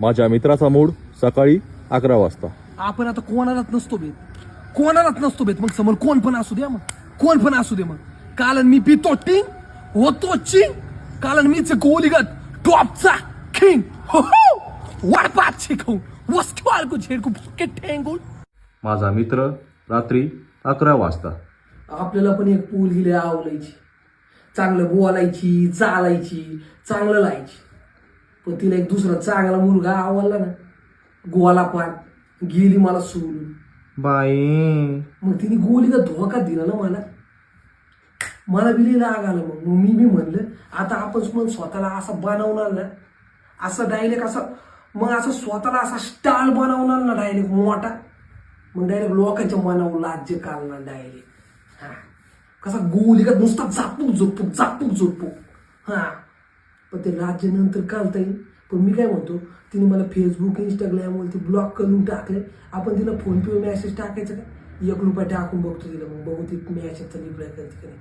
माझ्या मित्राचा मूड सकाळी अकरा वाजता. आपण आता कोणालाच नसतो बेत कोणालाच नसतो बेत मग समोर कोण पण असू द्या मग. कोण पण असू दे मग. कारण मी पितो टिंग होतो चिंग. कारण मीच गोलीगत टॉपचा किंग. हो हो. शिकवून. वस्तू आळकू झेडकू फुके ठेंगून. माझा मित्र रात्री अकरा वाजता. आपल्याला पण एक पूल हिले आवलायची. चांगलं बोलायची चालायची चांगलं लायची. पण तिला एक दुसरा चांगला मुलगा आवडला ना गोवाला पार गेली मला सोडून. बाई. मग तिने गोली का धोका दिला ना मला. मला बिली राग आला मग. मग मी बी म्हणलं आता आपण पण स्वतःला असं बनवणार ना असं डायरेक्ट असं मग असं स्वतःला असा स्टाल बनवणार ना डायरेक्ट मोठा. मग डायरेक्ट लोकांच्या मनावर राज्य काढणार डायरेक्ट हा. कसा गोली का नुसता झापूक झोपूक झापूक झोपूक हा. पण ते राज्य नंतर काढता येईल. पण मी काय म्हणतो तिने मला फेसबुक इंस्टाग्रामवर ती ब्लॉक करून टाकले. आपण तिला फोनपेवर मेसेज टाकायचं का? एक रुपया टाकून बघतो तिला. मग बघू ती मेसेजचा रिप्लाय करते का नाही.